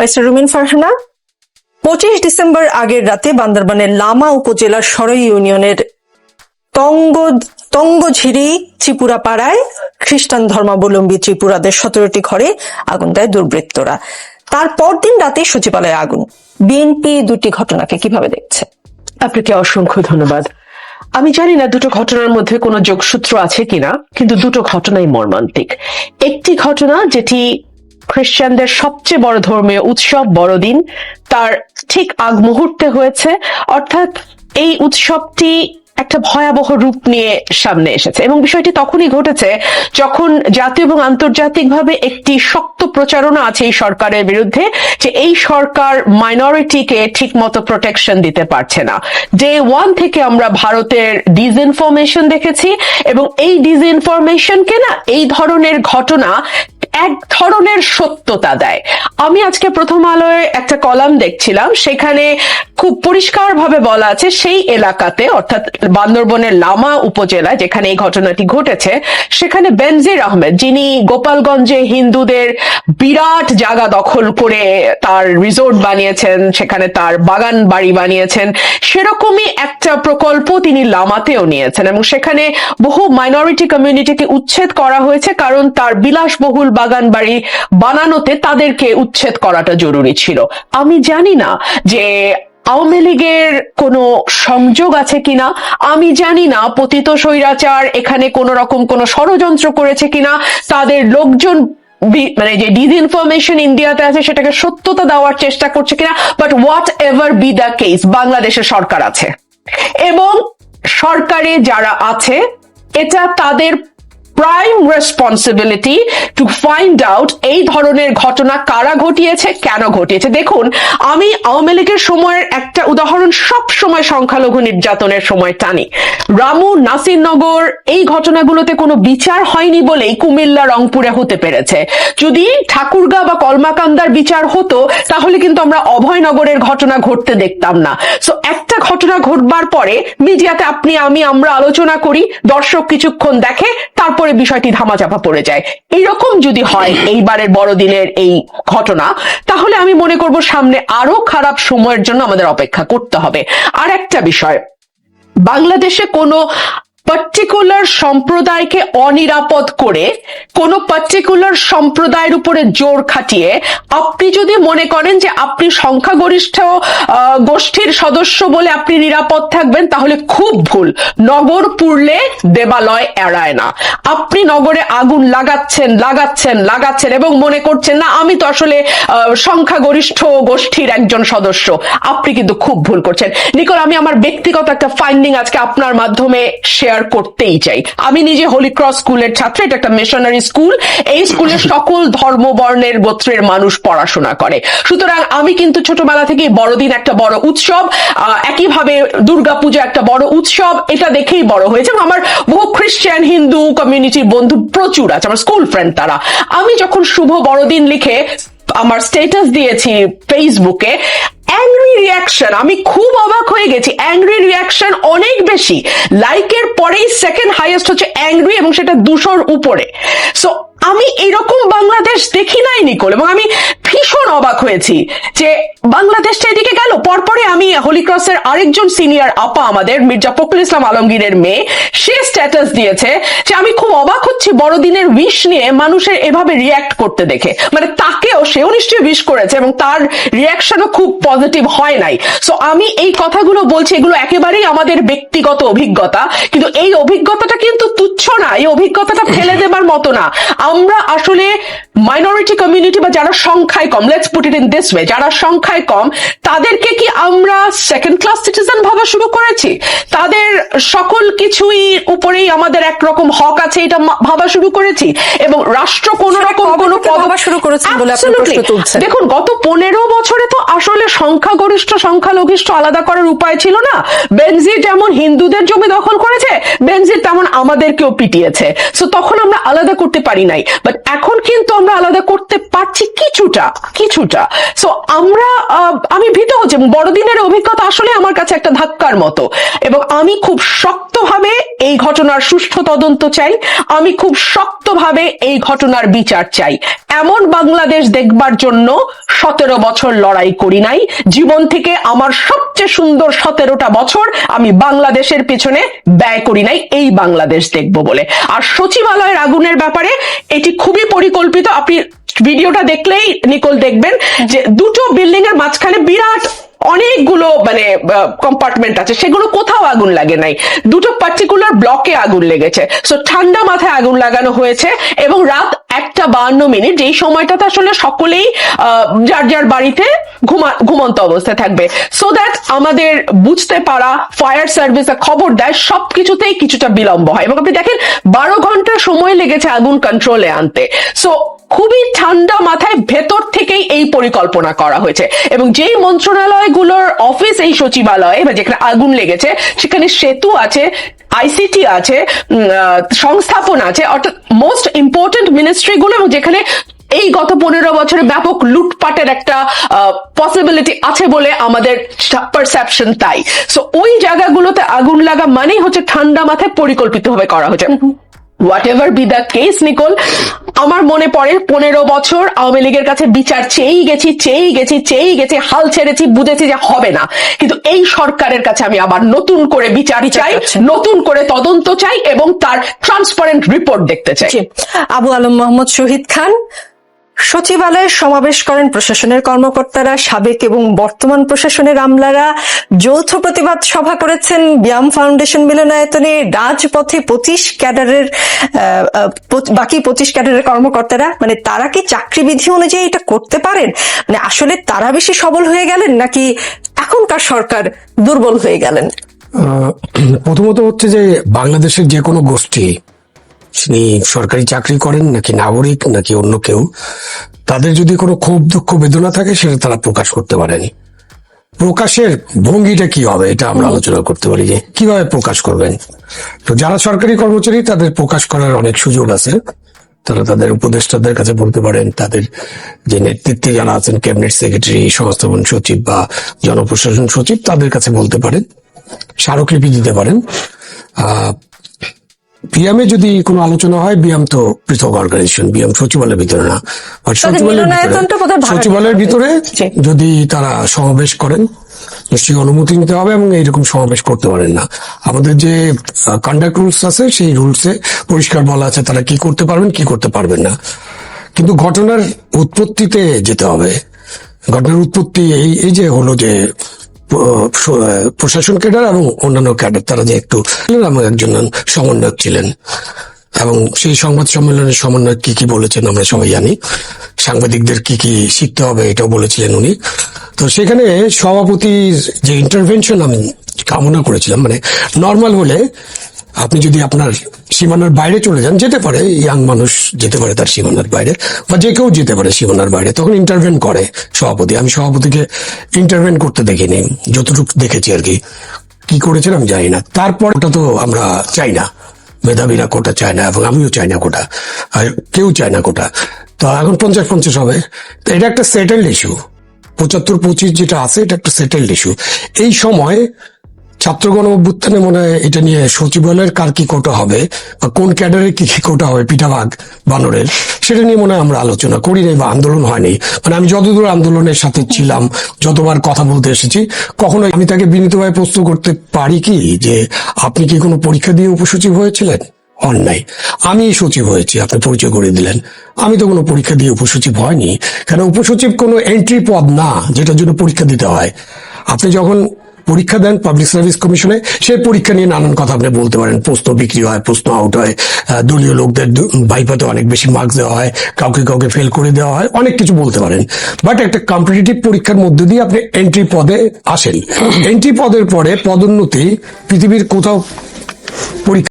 রুমিন ফারহানা পঁচিশ ডিসেম্বর আগের রাতে বান্দরবানের লামা উপজেলার সরই ইউনিয়নের তঙ্গ তঙ্গঝিরি ত্রিপুরা পাড়ায় খ্রিস্টান ধর্মাবলম্বী ত্রিপুরাদের সতেরোটি ঘরে আগুন দেয় দুর্বৃত্তরা। তার পরদিন রাতে সচিবালয়ে আগুন। বিএনপি দুটি ঘটনাকে কীভাবে দেখছে? আপনাকে অসংখ্য ধন্যবাদ। আমি জানি না দুটো ঘটনার মধ্যে কোনো যোগসূত্র আছে কিনা, কিন্তু দুটো ঘটনাই মর্মান্তিক। একটি ঘটনা যেটি খ্রিস্টানদের সবচেয়ে বড় ধর্মীয় উৎসব বড়দিন। তার ঠিক আগ মুহূর্তে হয়েছে। অর্থাৎ এই উৎসবটি একটা ভয়াবহ রূপ নিয়ে সামনে এসেছে এবং বিষয়টি তখনই ঘটেছে যখন জাতীয় এবং আন্তর্জাতিকভাবে একটি শক্ত প্রচারণা আছে এই সরকারের বিরুদ্ধে যে এই সরকার মাইনরিটিকে ঠিক মতো প্রোটেকশন দিতে পারছে না। ডে ওয়ান থেকে আমরা ভারতের ডিসইনফরমেশন দেখেছি এবং এই ডিসইনফরমেশনকে না এই ধরনের ঘটনা এক ধরনের সত্যতা দেয়। আমি আজকে প্রথম আলোয় একটা কলাম দেখছিলাম, সেখানে খুব পরিষ্কারভাবে বলা আছে সেই এলাকাতে, অর্থাৎ বান্দরবনের লামা উপজেলা যেখানে এই ঘটনাটি ঘটেছে, সেখানে বেনজির আহমেদ, যিনি গোপালগঞ্জে হিন্দুদের বিরাট জায়গা দখল করে তার রিসোর্ট বানিয়েছেন, সেখানে তার বাগান বাড়ি বানিয়েছেন, সেরকমই একটা প্রকল্প তিনি লামাতেও নিয়েছেন এবং সেখানে বহু মাইনরিটি কমিউনিটিকে উচ্ছেদ করা হয়েছে, কারণ তার বিলাসবহুল বাগান বাড়ি বানানোতে তাদেরকে উচ্ছেদ করাটা জরুরি ছিল। আমি জানি না যে আওয়ামী লীগের কোনো সংযোগ আছে কিনা। আমি জানি না পতিত স্বৈরাচার এখানে কোন রকম কোনো ষড়যন্ত্র করেছে কিনা। তাদের লোকজন মানে যে ডিসইনফরমেশন ইন্ডিয়াতে আছে সেটাকে সত্যতা দেওয়ার চেষ্টা করছে কিনা। But whatever be the case বাংলাদেশের সরকার আছে। এবং সরকারে যারা আছে, এটা তাদের prime responsibility to find out এই ধরনের ঘটনা কারা ঘটিয়েছে, কেন ঘটিয়েছে। দেখুন, আমি আওয়ামী লীগের সময়ের একটা উদাহরণ সব সময় সংখ্যালঘু নির্যাতনের সময় টানি। রামু নাসিরনগর, এই ঘটনাগুলোতে কোনো বিচার হয়নি বলেই কুমিল্লা, রংপুরে হতে পেরেছে। যদি ঠাকুরগা বা কলমাকান্দার বিচার হতো, তাহলে কিন্তু আমরা অভয়নগরের ঘটনা ঘটতে দেখতাম না। সো একটা ঘটনা ঘটবার পরে মিডিয়াতে আপনি, আমি, আমরা আলোচনা করি, দর্শক কিছুক্ষণ দেখে, তারপরে বিষয়টি ধামাচাপা পড়ে যায়। এইরকম যদি হয় এইবারের বড়দিনের এই ঘটনা, তাহলে আমি মনে করব সামনে আরও খারাপ সময়ের জন্য আমাদের অপেক্ষা করতে হবে। আর একটা বিষয়, বাংলাদেশে কোনো পার্টিকুলার সম্প্রদায়কে অনিরাপদ করে কোনো পার্টিকুলার সম্প্রদায়ের উপরে জোর খাটিয়ে আপনি যদি মনে করেন যে আপনি সংখ্যাগরিষ্ঠ গোষ্ঠীর সদস্য বলে আপনি নিরাপদ থাকবেন, তাহলে খুব ভুল। নগর পুড়লে দেবালয় এড়ায় না। আপনি নগরে আগুন লাগাচ্ছেন লাগাচ্ছেন লাগাচ্ছেন এবং মনে করছেন, না, আমি তো আসলে সংখ্যাগরিষ্ঠ গোষ্ঠীর একজন সদস্য। আপনি কিন্তু খুব ভুল করছেন। নিকল, আমি আমার ব্যক্তিগত একটা ফাইন্ডিং আজকে আপনার মাধ্যমে শেয়ার করতেই চাই। আমি নিজে হোলি ক্রস স্কুলের ছাত্র, এটা একটা মিশনারি স্কুল এই স্কুলে সকল ধর্ম বর্ণের গোত্রের মানুষ পড়াশোনা করে। সুতরাং আমি কিন্তু ছোটবেলা থেকে বড়দিন একটা বড় উৎসব একইভাবে দুর্গাপূজা একটা বড় উৎসব, এটা দেখেই বড় হয়েছে। আমার বহু খ্রিস্টান হিন্দু কমিউনিটির বন্ধু প্রচুর আছে, আমার স্কুল ফ্রেন্ড তারা। আমি যখন শুভ বড়দিন লিখে আমার স্টেটাস দিয়েছি ফেসবুকে রিয়াকশন আমি খুব অবাক হয়ে গেছি। অ্যাংরি রিয়াকশন অনেক বেশি। লাইকের পরেই সেকেন্ড হাইয়েস্ট হচ্ছে অ্যাংরি এবং সেটা দুশোর উপরে। সো আমি এরকম বাংলাদেশ দেখি নাই, নিকোল, এবং আমি ভীষণ অবাক হয়েছি যে বাংলাদেশটা এদিকে গেল। পরপরে আমি হোলি ক্রসের আরেকজন সিনিয়র আপা আমাদের, মির্জা ফখরুল ইসলাম আলমগীরের মেয়ে, সে স্ট্যাটাস দিয়েছে যে আমি খুব অবাক হচ্ছি বড়দিনের উইশ নিয়ে মানুষের এভাবে রিয়াক্ট করতে দেখে। মানে তাকেও, সেও নিশ্চয়ই উইশ করেছে এবং তার রিয়াকশনও খুব পজিটিভ হয় নাই। সো আমি এই কথাগুলো বলছি, এগুলো একেবারেই আমাদের ব্যক্তিগত অভিজ্ঞতা, কিন্তু এই অভিজ্ঞতাটা কিন্তু তুচ্ছ না, এই অভিজ্ঞতাটা ফেলে দেবার মতো না। আমরা আসলে মাইনরিটি কমিউনিটি বা যারা সংখ্যায় কম let's put it in this way যারা সংখ্যায় কম তাদেরকে কি আমরা সেকেন্ড ক্লাস সিটিজেন ভাবা শুরু করেছি? তাদের সকল কিছুই উপরেই আমাদের একরকম হক আছে এটা ভাবা শুরু করেছি। এবং রাষ্ট্র কোন রকম কোনো ভাবা শুরু করেছেন বলে আপনি প্রশ্ন তুলছেন। দেখুন গত পনেরো বছরে তো আসলে সংখ্যাগরিষ্ঠ সংখ্যালঘিষ্ঠ আলাদা করার উপায় ছিল না। বেনজির যেমন হিন্দুদের জমি দখল করেছে বেনজির তেমন আমাদেরকেও পিটিয়েছে। সো তখন আমরা আলাদা করতে পারি নাই। বাট এখন কিন্তু আমরা আলাদা করতে পারছি কিছুটা কিছুটা। সো আমরা আমি ভীত হচ্ছে বড়দিনের অভিজ্ঞতা আসলে আমার কাছে একটা ধাক্কার মতো। এবং আমি খুব শক্তভাবে এই ঘটনার সুষ্ঠু তদন্ত চাই। আমি খুব শক্তভাবে এই ঘটনার বিচার চাই। এমন বাংলাদেশ দেখবার জন্য সতেরো বছর লড়াই করি নাই। জীবন থেকে আমার সবচেয়ে সুন্দর সতেরোটা বছর আমি বাংলাদেশের পেছনে ব্যয় করি নাই, এই বাংলাদেশ দেখব বলে। আর সচিবালয়ের আগুনের ব্যাপারে এটি খুবই পরিকল্পিত। আপনি ভিডিওটা দেখলেই নিকোল দেখবেন যে দুটো বিল্ডিং এর মাঝখানে বিরাট অনেকগুলো মানে কম্পার্টমেন্ট আছে, সেগুলো কোথাও আগুন লাগে নাই। দুটো পার্টিকুলার ব্লকে আগুন লেগেছে। সো ঠান্ডা মাথায় আগুন লাগানো হয়েছে এবং রাত একটা বাহান্ন মিনিট, এই সময়টাতে আসলে সকলেই যার যার বাড়িতে ঘুমা, ঘুমন্ত অবস্থায় থাকবে। সো দ্যাট আমাদের বুঝতে পারা ফায়ার সার্ভিস খবর দেয়, সবকিছুতেই কিছুটা বিলম্ব হয়। এবং আপনি দেখেন, বারো ঘণ্টা সময় লেগেছে আগুন কন্ট্রোলে আনতে। সো খুবই ঠান্ডা মাথায় ভেতর থেকেই এই পরিকল্পনা করা হয়েছে। এবং যেই মন্ত্রণালয়গুলোর অফিস এই সচিবালয়ে বা যেখানে আগুন লেগেছে সেখানে সেতু আছে আইসিটি আছে সংস্থাপন আছে অর্থাৎ মোস্ট ইম্পর্টেন্ট মিনিস্ট্রিগুলো এবং যেখানে এই গত পনেরো বছরে ব্যাপক লুটপাটের একটা পসিবিলিটি আছে বলে আমাদের পারসেপশন তাই। সো ওই জায়গাগুলোতে আগুন লাগা মানেই হচ্ছে ঠান্ডা মাথায় পরিকল্পিতভাবে করা হয়েছে। Whatever be the case নিকোল আমার মনে পড়ে পনেরো বছর আওয়ামী লীগের কাছে বিচার চেয়েই গেছি চেয়েই গেছি চেয়েই গেছি হাল ছেড়েছি বুঝেছি যে হবে না। কিন্তু এই সরকারের কাছে আমি আবার নতুন করে বিচার চাই নতুন করে তদন্ত চাই এবং তার ট্রান্সপারেন্ট রিপোর্ট দেখতে চাই। আবু আলম মোহাম্মদ শহীদ খান সচিবালয়ে সমাবেশ করেন প্রশাসনের কর্মকর্তারা, সাবেক এবং বর্তমান প্রশাসনের আমলারা। যৌথ প্রতিবাদ সভা করেছেন ব্যায়াম ফাউন্ডেশন মিলনায়তনে। রাজপথে পঁচিশ ক্যাডারের বাকি পঁচিশ ক্যাডারের কর্মকর্তারা মানে তারা কি চাকরি বিধি অনুযায়ী এটা করতে পারেন? মানে আসলে তারা বেশি সবল হয়ে গেলেন নাকি এখনকার সরকার দুর্বল হয়ে গেলেন? প্রথমত হচ্ছে যে বাংলাদেশের যে কোনো গোষ্ঠী তিনি সরকারি চাকরি করেন নাকি নাগরিক নাকি অন্য কেউ, তাদের যদি কোনো ক্ষোভ, দুঃখ, বেদনা থাকে, সেটা তারা প্রকাশ করতে পারেনি। প্রকাশের ভঙ্গিটা কি হবে, এটা আমরা আলোচনা করতে পারি যে কীভাবে প্রকাশ করবেন। তো যারা সরকারি কর্মচারী, তাদের প্রকাশ করার অনেক সুযোগ আছে। তারা তাদের উপদেষ্টাদের কাছে বলতে পারেন, তাদের যে নেতৃত্বে যারা আছেন, ক্যাবিনেট সেক্রেটারি সংস্থাপন সচিব বা জনপ্রশাসন সচিব, তাদের কাছে বলতে পারেন, স্মারকলিপি দিতে পারেন। বিয়ামে যদি কোনো আলোচনা হয় বিয়াম তো পৃথক অর্গানাইজেশন বিয়াম সচিবালয়ের ভিতরে না। আর সচিবালয়ের ভিতরে সচিবালয়ের ভিতরে যদি তারা সমাবেশ করেন নিশ্চয়ই অনুমতি নিতে হবে এবং এইরকম সমাবেশ করতে পারেন না। আমাদের যে কন্ডাক্ট রুলস আছে সেই রুলসে পরিষ্কার বলা আছে তারা কি করতে পারবেন কি করতে পারবেন না। কিন্তু ঘটনার উৎপত্তিতে যেতে হবে। ঘটনার উৎপত্তি এই এই যে হলো যে প্রশাসন ক্যাডার এবং অন্যান্য ক্যাডার, তারা যে একটু এবং একজন সমন্বয়ক ছিলেন। এবং সেই সংবাদ সম্মেলনের সমন্বয়ক কি কি বলেছেন আমরা সবাই জানি। সাংবাদিকদের কি কি শিখতে হবে এটাও বলেছিলেন উনি। তো সেখানে সভাপতির যে ইন্টারভেনশন আমি কামনা করেছিলাম মানে নর্মাল হলে আপনি যদি আপনার সীমানার বাইরে চলে যান, যেতে পারে ইয়াং মানুষ যেতে পারে তার সীমানার বাইরে, বা যে কেউ যেতে পারে সীমানার বাইরে, তখন ইন্টারভেন করে সভাপতি। আমি সভাপতিকে ইন্টারভেন করতে দেখিনি, যতটুকু দেখেছি আর কি। কি করেছেন আমি জানি না। তারপর ওটা তো আমরা চাই না। মেধাবীরা কোটা চায় না, এবং আমিও চাই না কোটা। আর কেউ চায় না কোটা। তো এখন পঞ্চাশ পঞ্চাশ হবে। এটা একটা সেটেলড ইস্যু পঁচাত্তর পঁচিশ যেটা আছে, এটা একটা সেটেলড ইস্যু এই সময় ছাত্র গণ অভ্যুত্থানে মনে হয় এটা নিয়ে সচিবালয়ের কার কি কোটা হবে বা কোন ক্যাডারের কি কি কোটা হবে পিঠাভাগ বানরের, সেটা নিয়ে মনে হয় আমরা আলোচনা করি নাই বা আন্দোলন হয়নি। মানে আমি যতদূর আন্দোলনের সাথে ছিলাম, যতবার কথা বলতে এসেছি কখনো আমি তাকে বিনীতভাবে প্রশ্ন করতে পারি কি যে আপনি কি কোনো পরীক্ষা দিয়ে উপসচিব হয়েছিলেন? অন্যায় আমি সচিব হয়েছি, আপনি পরিচয় করে দিলেন। আমি তো কোনো পরীক্ষা দিয়ে উপসচিব হয়নি। কেন উপসচিব কোনো এন্ট্রি পদ না, যেটার জন্য পরীক্ষা দিতে হয়। আপনি যখন পরীক্ষা দেন পাবলিক সার্ভিস কমিশনে সেই পরীক্ষা নিয়ে নানান কথা আপনি বলতে পারেন। প্রশ্ন বিক্রি হয়, প্রশ্ন আউট হয়। দলীয় লোকদের ভাইপাতে অনেক বেশি মার্কস দেওয়া হয়, কাউকে কাউকে ফেল করে দেওয়া হয়, অনেক কিছু বলতে পারেন। বাট একটা কম্পিটিটিভ পরীক্ষার মধ্যে দিয়ে আপনি এন্ট্রি পদে আসেন। এন্ট্রি পদের পরে পদোন্নতি পৃথিবীর কোথাও পরীক্ষা